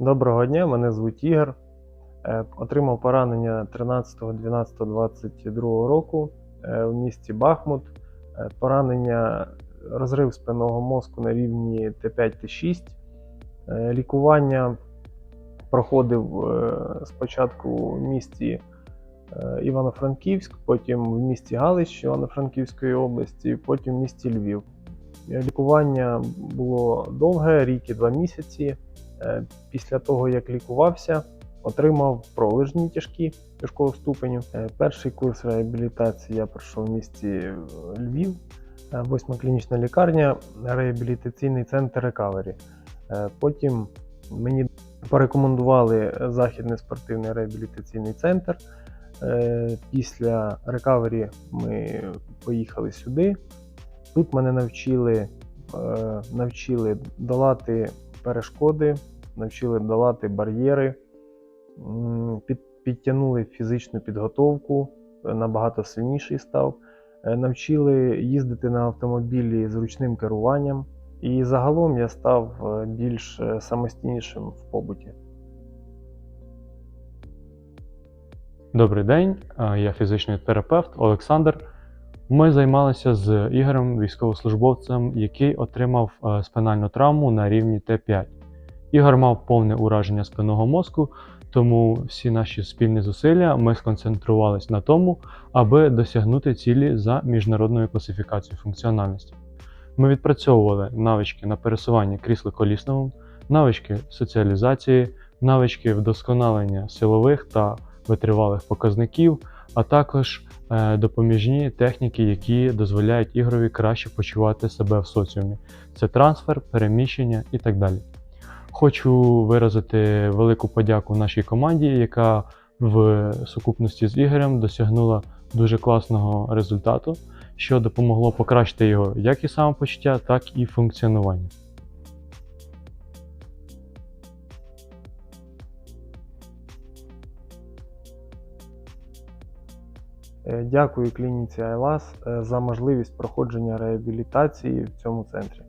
Доброго дня, мене звуть Ігор. Е, Отримав поранення 13.12.22 року е, в місті Бахмут. Е, Поранення розрив спинного мозку на рівні Т5-Т6. Е, Лікування проходив спочатку в місті Івано-Франківськ, потім в місті Галич Івано-Франківської області, потім в місті Львів. Лікування було довге, рік і два місяці. Е, Після того, як лікувався, отримав пролежні тяжкі тяжкого ступеню. Е, Перший курс реабілітації я пройшов в місті е, Львів, восьма клінічна лікарня, реабілітаційний центр Рекавері. Потім мені порекомендували Західний спортивний реабілітаційний центр. Після рекавері ми поїхали сюди. Тут мене навчили, навчили долати перешкоди, навчили долати бар'єри, під, підтягнули фізичну підготовку, е, набагато сильніший став. Е, Навчили їздити на автомобілі з ручним керуванням. І загалом я став е, більш самостійнішим в побуті. Добрий день, я фізичний терапевт Олександр. Ми займалися з Ігорем, військовослужбовцем, який отримав е, спинальну травму на рівні Т5. Ігор мав повне ураження спинного мозку, тому всі наші спільні зусилля ми сконцентрувалися на тому, аби досягнути цілі за міжнародною класифікацією функціональності. Ми відпрацьовували навички на пересування крісло колісному, навички соціалізації, навички вдосконалення силових та витривалих показників, а також е, допоміжні техніки, які дозволяють ігрові краще почувати себе в соціумі. Це трансфер, переміщення і так далі. Хочу виразити велику подяку нашій команді, яка в сукупності з Ігорем досягнула дуже класного результату, що допомогло покращити його як і самопочуття, так і функціонування. Дякую клініці Айлас е, за можливість проходження реабілітації в цьому центрі.